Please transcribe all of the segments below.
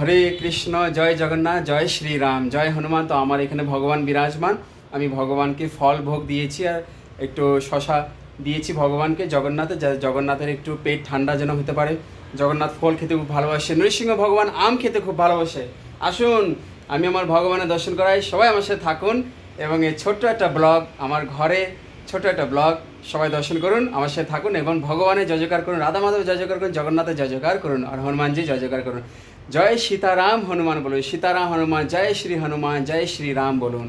হরে কৃষ্ণ, জয় জগন্নাথ, জয় শ্রীরাম। জয় হনুমান, তো আমার এখানে ভগবান বিরাজমান। আমি ভগবানকে ফল ভোগ দিয়েছি আর একটু শশা দিয়েছি ভগবানকে, জগন্নাথে। যা- জগন্নাথের একটু পেট ঠান্ডা যেন হতে পারে। জগন্নাথ ফল খেতে খুব ভালোবাসে। নৃসিংহ ভগবান আম খেতে খুব ভালোবাসে। আসুন, আমি আমার ভগবানের দর্শন করাই। সবাই আমার সাথে থাকুন এবং এই ছোট্ট একটা ব্লগ আমার ঘরে ছোট একটা ব্লগ সবাই দর্শন করুন, আমার সাথে থাকুন এবং ভগবানের জয় জয়কার করুন, রাধা মাধব জয় জয়কার করুন, জগন্নাথের জয় জয়কার করুন, আর হনুমানজি জয় জয়কার করুন। জয় সীতারাম হনুমান বলুন, সীতারাম হনুমান, জয় শ্রী হনুমান, জয় শ্রী রাম বলুন।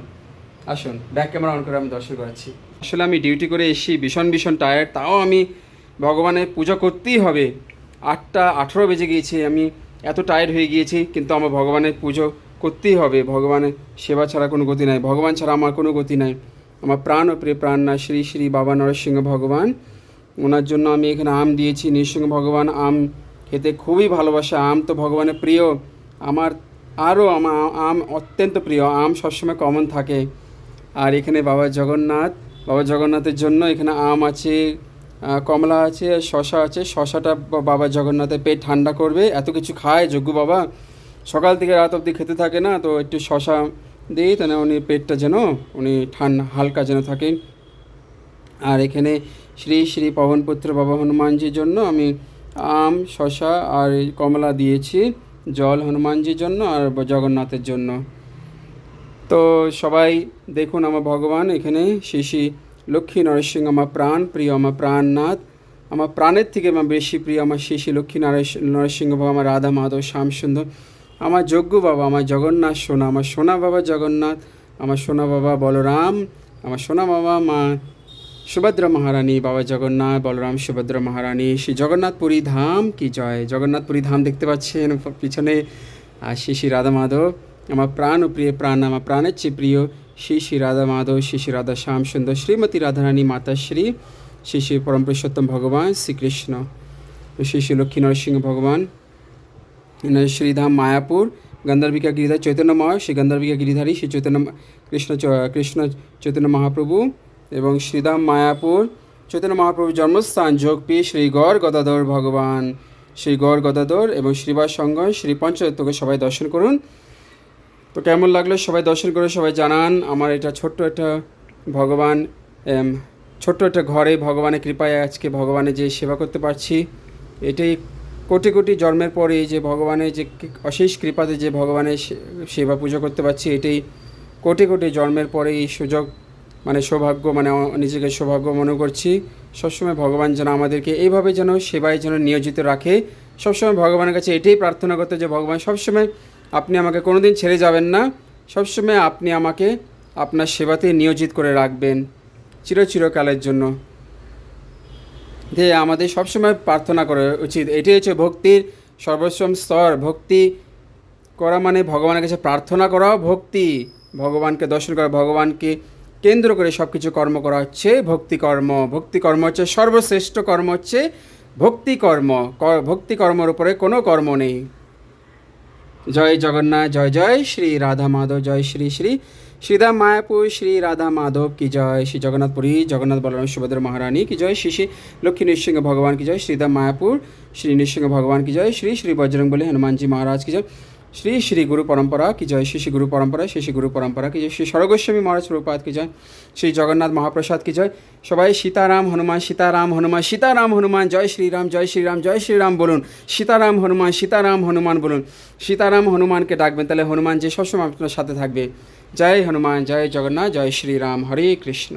আসুন ব্যাক ক্যামেরা অন করে আমি দর্শন করাচ্ছি। আসলে আমি ডিউটি করে এসেছি, ভীষণ ভীষণ টায়ার্ড তাও আমি ভগবানের পুজো করতেই হবে। আটটা আঠেরো বেজে গিয়েছে, আমি এত টায়ার্ড হয়ে গিয়েছি, কিন্তু আমার ভগবানের পুজো করতেই হবে। ভগবানের সেবা ছাড়া কোনো গতি নাই, ভগবান ছাড়া আমার কোনো গতি নাই। আমার প্রাণ ও প্রিয় প্রাণ না, শ্রী শ্রী বাবা নরসিংহ ভগবান। ওনার জন্য আমি এখানে আম দিয়েছি, নৃসিংহ ভগবান আম খেতে খুবই ভালোবাসে। আম তো ভগবানের প্রিয়। আমার আরও আমার আম অত্যন্ত প্রিয়। আম সবসময় কমন থাকে। আর এখানে বাবা জগন্নাথ, বাবা জগন্নাথের জন্য এখানে আম আছে কমলা আছে, শশা আছে। শশাটা বাবা জগন্নাথের পেট ঠান্ডা করবে। এত কিছু খায় যজ্ঞ বাবা। সকাল থেকে রাত অবধি খেতে থাকে না, তো একটু শশা দিই, তাহলে উনি পেটটা যেন, উনি ঠান্ডা হালকা যেন থাকে। আর এখানে শ্রী শ্রী পবনপুত্র, বাবা হনুমানজির জন্য আমি আম শশা আর কমলা দিয়েছি, জল হনুমানজির জন্য আর জগন্নাথের জন্য। তো সবাই দেখুন আমার ভগবান, এখানে শ্রী লক্ষ্মী নরসিংহ আমার প্রাণ, প্রিয় আমার প্রাণনাথ। আমার প্রাণের থেকে আমার বেশি প্রিয় আমার শ্রী লক্ষ্মী নরসিংহ বাবা আমার রাধা মাধব শ্যাম সুন্দর। আমার যজ্ঞ বাবা আমার জগন্নাথ সোনা, আমার সোনা বাবা জগন্নাথ, আমার সোনা বাবা বলরাম, আমার সোনা বাবা মা সুভদ্রা মহারানী, বাবা জগন্নাথ, বলরাম সুভদ্রা মহারানী, শ্রী জগন্নাথপুরী ধাম কি জয়? জগন্নাথপুরী ধাম দেখতে পাচ্ছেন পিছনে। শ্রী শ্রী রাধা মাধব, আমার প্রাণ ও প্রিয় প্রাণ, আমার প্রাণের চেয়ে প্রিয় শ্রী শ্রী রাধা মাধব, শ্রী শ্রী রাধা শ্যাম সুন্দর, শ্রীমতী রাধারানী মাতাশ্রী শ্রী শ্রী পরম পুরুষোত্তম ভগবান শ্রীকৃষ্ণ। শ্রী শ্রী লক্ষ্মী নরসিংহ ভগবান শ্রীধাম মায়াপুর, গন্ধর্বিকা গিরিধার চৈতন্যময়, শ্রী গন্ধর্বিকা গিরিধারী, শ্রী চৈতন্য কৃষ্ণ কৃষ্ণ চৈতন্য মহাপ্রভু এবং শ্রীধাম মায়াপুর চৈতন্য মহাপ্রভুর জন্মস্থান যোগপী শ্রী গড় গদাধর ভগবান। শ্রী গড় গদাধর এবং শ্রীবাস সংঘ শ্রী পঞ্চতত্ত্বকে সবাই দর্শন করুন। তো কেমন লাগল? সবাই দর্শন করে সবাই জানান। আমার এটা ছোট্ট একটা ভগবান ছোট্ট একটা ঘরে ভগবানের কৃপায় আজকে ভগবানের যে সেবা করতে পারছি, এটাই কোটি কোটি জন্মের পরে যে ভগবানের যে অশেষ কৃপাতে যে ভগবানের সেবা পুজো করতে পারছি, এটাই কোটি কোটি জন্মের পরে এই সুযোগ মানে সৌভাগ্য মানে নিজেকে সৌভাগ্য মনে করছি। সবসময় ভগবান যেন আমাদেরকে এইভাবে যেন সেবায় যেন নিয়োজিত রাখে। সবসময় ভগবানের কাছে এটাই প্রার্থনা করতে যে, ভগবান, সবসময় আপনি আমাকে কোনো দিন ছেড়ে যাবেন না। সবসময় আপনি আমাকে আপনার সেবাতে নিয়োজিত করে রাখবেন চির চিরকালের জন্য। যে আমাদের সবসময় প্রার্থনা করা উচিত। এটাই হচ্ছে ভক্তির সর্বোচ্চম স্তর। ভক্তি করা মানে ভগবানের কাছে প্রার্থনা করাও ভক্তি। ভগবানকে দর্শন করা, ভগবানকে কেন্দ্র করে সব কিছু কর্ম করা হচ্ছে। ভক্তি কর্ম ভক্তি কর্ম হচ্ছে সর্বশ্রেষ্ঠ কর্ম হচ্ছে ভক্তি কর্ম। ক- উপরে কোনো কর্ম নেই। জয় জগন্নাথ, জয় জয় শ্রী রাধা মাধব, জয় শ্রী শ্রী শ্রীধাম মায়াপুর, শ্রী রাধা মাধব কি জয়। শ্রী জগন্নাথপুরী জগন্নাথ বলরাম সুভদ্র মহারানী কি জয়। শ্রী শ্রী লক্ষ্মী নৃসিংহ ভগবান কি জয়। শ্রীধাম মায়াপুর, শ্রী নৃসিংহ ভগবান কি জয়। শ্রী শ্রী বজরং বলি হনুমানজি মহারাজ কি জয়। শ্রী শ্রী গুরু পরম্পরা কি জয়, শ্রী শ্রী গুরু পরম্পরা, শ্রী শ্রী গুরু পরম্পরা কি জয়, শ্রী সরগোস্বামী মহারাজ প্রপাত কি জয়, শ্রী জগন্নাথ মহাপ্রসাদ কি জয়, সবাই সীতারাম হনুমান সীতারাম হনুমান সীতারাম হনুমান, জয় শ্রীরাম জয় শ্রীরাম জয় শ্রীরাম বলুন, সীতারাম হনুমান সীতারাম হনুমান বলুন, সীতারাম হনুমানকে ডাকবেন তাহলে হনুমান যে সবসময় আপনার সাথে থাকবে। জয় হনুমান, জয় জগন্নাথ, জয় শ্রীরাম, হরে কৃষ্ণ।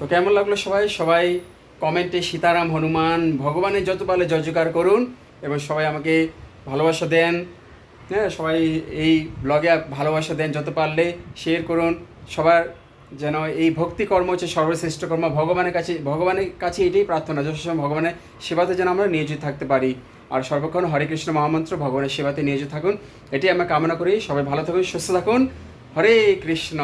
তো কেমন লাগল সবাই? সবাই কমেন্টে সীতারাম হনুমান, ভগবানের যত পারলে জয়জকার করুন, এবং সবাই আমাকে ভালোবাসা দেন। হ্যাঁ সবাই এই ব্লগে ভালোবাসা দেন, যত পারলে শেয়ার করুন। সবার যেন এই ভক্তি কর্ম হচ্ছে সর্বশ্রেষ্ঠ কর্ম। ভগবানের কাছে ভগবানের কাছে এটাই প্রার্থনা যথাসময় ভগবানের সেবাতে যেন আমরা নিয়োজিত থাকতে পারি। আর সর্বক্ষণ হরে কৃষ্ণ মহামন্ত্র, ভগবানের সেবাতে নিয়োজিত থাকুন। এটি আমরা কামনা করি। সবাই ভালো থাকুন, সুস্থ থাকুন। হরে কৃষ্ণ।